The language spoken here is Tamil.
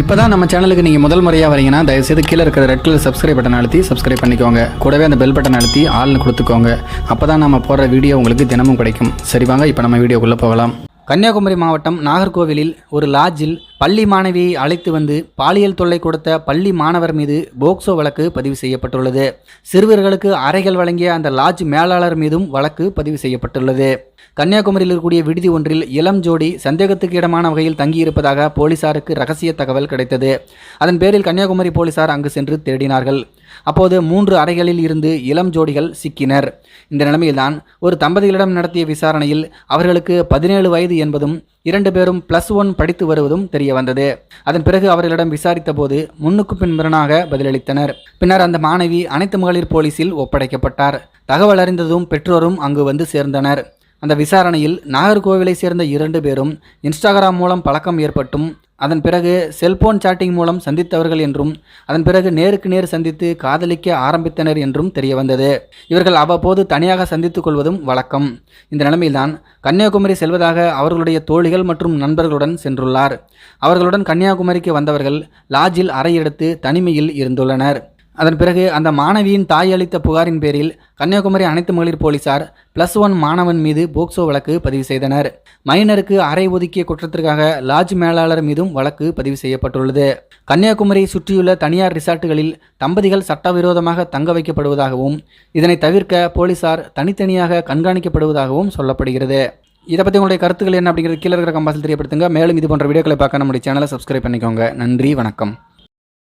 இப்போ தான் நம்ம சேனலுக்கு நீங்கள் முதல் முறையாக வரீங்கன்னா தயவுசெய்து கீழே இருக்கிற ரெட் கலர் சப்ஸ்கிரைப் பட்டன் அழுத்தி சப்ஸ்கிரைப் பண்ணிக்கோங்க. கூடவே அந்த பெல் பட்டன் அழுத்தி ஆள்னு கொடுத்துக்கோங்க. அப்போ தான் நம்ம போடுற வீடியோ உங்களுக்கு தினமும் கிடைக்கும். சரி வாங்க இப்போ நம்ம வீடியோக்குள்ளே போகலாம். கன்னியாகுமரி மாவட்டம் நாகர்கோவிலில் ஒரு லாட்ஜில் பள்ளி மாணவியை அழைத்து வந்து பாலியல் தொல்லை கொடுத்த பள்ளி மாணவர் மீது போக்சோ வழக்கு பதிவு செய்யப்பட்டுள்ளது. சிறுவர்களுக்கு அறைகள் வழங்கிய அந்த லாட்ஜ் மேலாளர் மீதும் வழக்கு பதிவு செய்யப்பட்டுள்ளது. கன்னியாகுமரியில் இருக்கக்கூடிய விடுதி ஒன்றில் இளம் ஜோடி சந்தேகத்துக்கு இடமான வகையில் தங்கியிருப்பதாக போலீசாருக்கு ரகசிய தகவல் கிடைத்தது. அதன் பேரில் கன்னியாகுமரி போலீசார் அங்கு சென்று தேடினார்கள். அப்போது மூன்று அறைகளில் இருந்து இளம் ஜோடிகள் சிக்கினர். இந்த நிலைமையில்தான் ஒரு தம்பதிகளிடம் நடத்திய விசாரணையில் அவர்களுக்கு பதினேழு வயது என்பதும் இரண்டு பேரும் பிளஸ் ஒன் படித்து வருவதும் தெரிய வந்தது. அதன் பிறகு அவர்களிடம் விசாரித்த போது முன்னுக்கு பின்புறனாக பதிலளித்தனர். பின்னர் அந்த மாணவி அனைத்து மகளிர் போலீசில் ஒப்படைக்கப்பட்டார். தகவல் அறிந்ததும் பெற்றோரும் அங்கு வந்து சேர்ந்தனர். அந்த விசாரணையில் நாகர்கோவிலை சேர்ந்த இரண்டு பேரும் இன்ஸ்டாகிராம் மூலம் பழக்கம் ஏற்பட்டும் அதன் பிறகு செல்போன் சாட்டிங் மூலம் சந்தித்தவர்கள் என்றும் அதன் பிறகு நேருக்கு நேர் சந்தித்து காதலிக்க ஆரம்பித்தனர் என்றும் தெரிய வந்தது இவர்கள் அவ்வப்போது தனியாக சந்தித்துக் கொள்வதும் வழக்கம். இந்த நிலைமையில்தான் கன்னியாகுமரி செல்வதாக அவர்களுடைய தோழிகள் மற்றும் நண்பர்களுடன் சென்றுள்ளார். அவர்களுடன் கன்னியாகுமரிக்கு வந்தவர்கள் லாட்ஜில் அறையெடுத்து தனிமையில் இருந்துள்ளனர். அதன் பிறகு அந்த மாணவியின் தாய் அளித்த புகாரின் பேரில் கன்னியாகுமரி அனைத்து மகளிர் போலீசார் பிளஸ் ஒன் மாணவன் மீது போக்சோ வழக்கு பதிவு செய்தனர். மைனருக்கு அறை ஒதுக்கிய குற்றத்திற்காக லாட்ஜ் மேலாளர் மீதும் வழக்கு பதிவு செய்யப்பட்டுள்ளது. கன்னியாகுமரியை சுற்றியுள்ள தனியார் ரிசார்ட்டுகளில் தம்பதிகள் சட்டவிரோதமாக தங்க வைக்கப்படுவதாகவும் இதனை தவிர்க்க போலீசார் தனித்தனியாக கண்காணிக்கப்படுவதாகவும் சொல்லப்படுகிறது. இதை பற்றி உங்களுடைய கருத்துக்கள் என்ன அப்படிங்கிறது கீழே இருக்கிற கம்பாசில் தெரியப்படுத்துங்க. மேலும் இது போன்ற வீடியோக்களை பார்க்க நம்முடைய சேனலை சப்ஸ்கிரைப் பண்ணிக்கோங்க. நன்றி வணக்கம்.